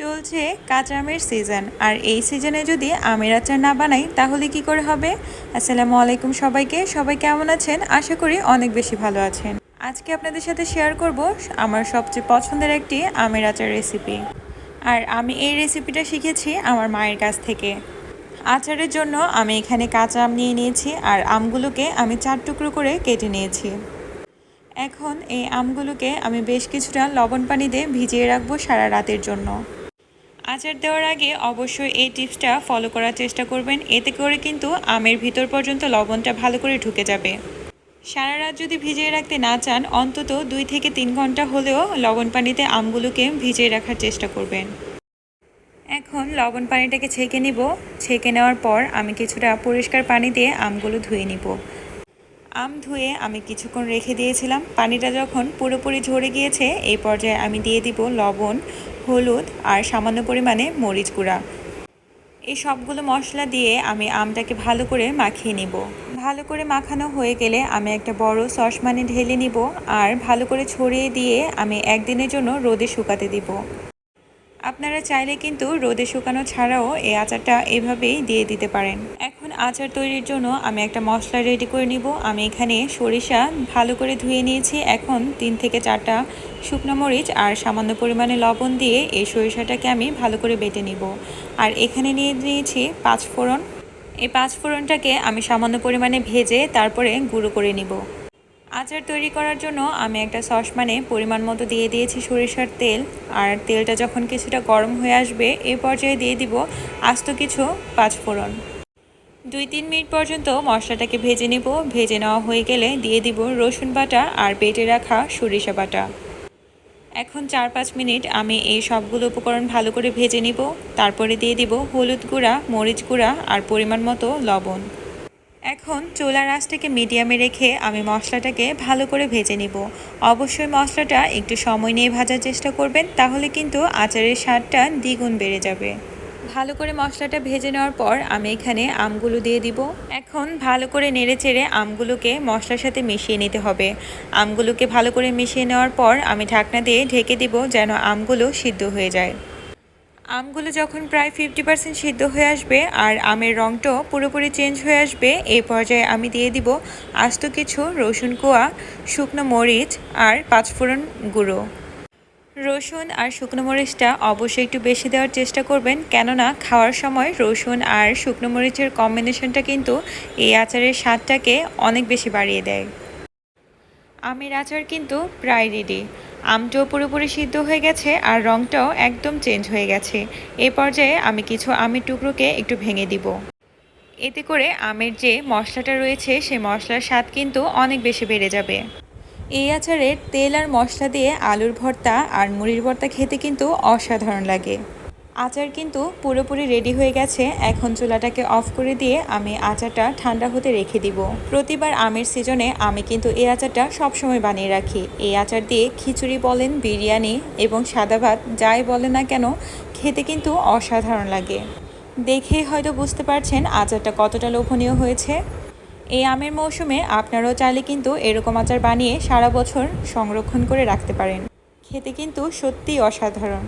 চলছে কাঁচা আমের সিজন আর এই সিজনে যদি আমের আচার না বানাই, তাহলে কি করে হবে? আসসালামু আলাইকুম সবাইকে। সবাই কেমন আছেন? আশা করি অনেক বেশি ভালো আছেন। আজকে আপনাদের সাথে শেয়ার করব আমার সবচেয়ে পছন্দের একটি আমের আচার রেসিপি আর আমি এই রেসিপিটা শিখেছি আমার মায়ের কাছ থেকে। আচারের জন্য আমি এখানে কাঁচা আম নিয়ে নিয়েছি আর আমগুলোকে আমি চার টুকরো করে কেটে নিয়েছি। এখন এই আমগুলোকে আমি বেশ কিছুটা লবণ পানি দিয়ে ভিজিয়ে রাখব সারা রাতের জন্য। আচার দেওয়ার আগে অবশ্যই এই টিপসটা ফলো করার চেষ্টা করবেন। এতে করে কিন্তু আমের ভিতর পর্যন্ত লবণটা ভালো করে ঢুকে যাবে। সারা রাত যদি ভিজিয়ে রাখতে না চান, অন্তত দুই থেকে তিন ঘণ্টা হলেও লবণ পানিতে আমগুলোকে ভিজিয়ে রাখার চেষ্টা করবেন। এখন লবণ পানিটাকে ছেঁকে নিব। ছেঁকে নেওয়ার পর আমি কিছুটা পরিষ্কার পানি দিয়ে আমগুলো ধুয়ে নিব। আম ধুয়ে আমি কিছুক্ষণ রেখে দিয়েছিলাম। পানিটা যখন পুরোপুরি ঝরে গিয়েছে, এই পর্যায়ে আমি দিয়ে দিব লবণ। হলুদ আর সামান্য পরিমাণে মরিচ গুঁড়া। এই সবগুলো মশলা দিয়ে আমি আমটাকে ভালো করে মাখিয়ে নিব। ভালো করে মাখানো হয়ে গেলে আমি একটা বড় সসমানে ঢেলে নিব আর ভালো করে ছড়িয়ে দিয়ে আমি একদিনের জন্য রোদে শুকাতে দিব। আপনারা চাইলে কিন্তু রোদে শুকানো ছাড়াও এই আচারটা এভাবেই দিয়ে দিতে পারেন। এখন আচার তৈরির জন্য আমি একটা মশলা রেডি করে নিব। আমি এখানে সরিষা ভালো করে ধুয়ে নিয়েছি। এখন তিন থেকে চারটা শুকনো মরিচ আর সামান্য পরিমাণে লবণ দিয়ে এই সরিষাটাকে আমি ভালো করে বেটে নিব। আর এখানে নিয়ে নিয়েছি পাঁচ ফোড়ন। এই পাঁচ ফোড়নটাকে আমি সামান্য পরিমাণে ভেজে তারপরে গুঁড়ো করে নিব। আচার তৈরি করার জন্য আমি একটা সসপ্যানে পরিমাণ মতো দিয়ে দিয়েছি সরিষার তেল। আর তেলটা যখন কিছুটা গরম হয়ে আসবে এই পর্যায়ে দিয়ে দিব আস্ত কিছু পাঁচফোড়ন দুই তিন মিনিট পর্যন্ত মশলাটাকে ভেজে নেব। ভেজে নেওয়া হয়ে গেলে দিয়ে দিব রসুন বাটা আর বেটে রাখা সরিষা বাটা। এখন চার পাঁচ মিনিট আমি এই সবগুলো উপকরণ ভালো করে ভেজে নিব। তারপরে দিয়ে দিব হলুদ গুঁড়া, মরিচ গুঁড়া আর পরিমাণ মতো লবণ। এখন চোলা আঁচটাকে মিডিয়ামে রেখে আমি মশলাটাকে ভালো করে ভেজে নিব। অবশ্যই মশলাটা একটু সময় নিয়ে ভাজার চেষ্টা করবেন, তাহলে কিন্তু আচারের স্বাদটা দ্বিগুণ বেড়ে যাবে। ভালো করে মশলাটা ভেজে নেওয়ার পর আমি এখানে আমগুলো দিয়ে দিব। এখন ভালো করে নেড়ে চেড়ে আমগুলোকে মশলার সাথে মিশিয়ে নিতে হবে। আমগুলোকে ভালো করে মিশিয়ে নেওয়ার পর আমি ঢাকনা দিয়ে ঢেকে দিব যেন আমগুলো সিদ্ধ হয়ে যায়। আমগুলো যখন প্রায় ফিফটি পার্সেন্ট সিদ্ধ হয়ে আসবে আর আমের রঙটাও পুরোপুরি চেঞ্জ হয়ে আসবে এই পর্যায়ে আমি দিয়ে দিব আস্ত কিছু রসুন কোয়া, শুকনো মরিচ আর পাঁচফোড়ন গুঁড়ো। রসুন আর শুকনো মরিচটা অবশ্যই একটু বেশি দেওয়ার চেষ্টা করবেন। কেননা খাওয়ার সময় রসুন আর শুকনো মরিচের কম্বিনেশনটা কিন্তু এই আচারের স্বাদটাকে অনেক বেশি বাড়িয়ে দেয়। আমের আচার কিন্তু প্রায় রেডি আমটাও পুরোপুরি সিদ্ধ হয়ে গেছে আর রঙটাও একদম চেঞ্জ হয়ে গেছে। এ পর্যায়ে আমি কিছু আমের টুকরোকে একটু ভেঙে দিব। এতে করে আমের যে মশলাটা রয়েছে, সেই মশলার স্বাদ কিন্তু অনেক বেশি বেড়ে যাবে। এই আচারের তেল আর মশলা দিয়ে আলুর ভর্তা আর মুড়ির ভর্তা খেতে কিন্তু অসাধারণ লাগে। আচার কিন্তু পুরোপুরি রেডি হয়ে গেছে। এখন চুলাটাকে অফ করে দিয়ে আমি আচারটা ঠান্ডা হতে রেখে দিব। প্রতিবার আমের সিজনে আমি কিন্তু এই আচারটা সবসময় বানিয়ে রাখি। এই আচার দিয়ে খিচুড়ি বলেন, বিরিয়ানি এবং সাদা ভাত যাই বলে না কেন, খেতে কিন্তু অসাধারণ লাগে। দেখেই হয়তো বুঝতে পারছেন আচারটা কতটা লোভনীয় হয়েছে। এই আমের মৌসুমে আপনারাও চাইলে কিন্তু এরকম আচার বানিয়ে সারা বছর সংরক্ষণ করে রাখতে পারেন। খেতে কিন্তু সত্যিই অসাধারণ।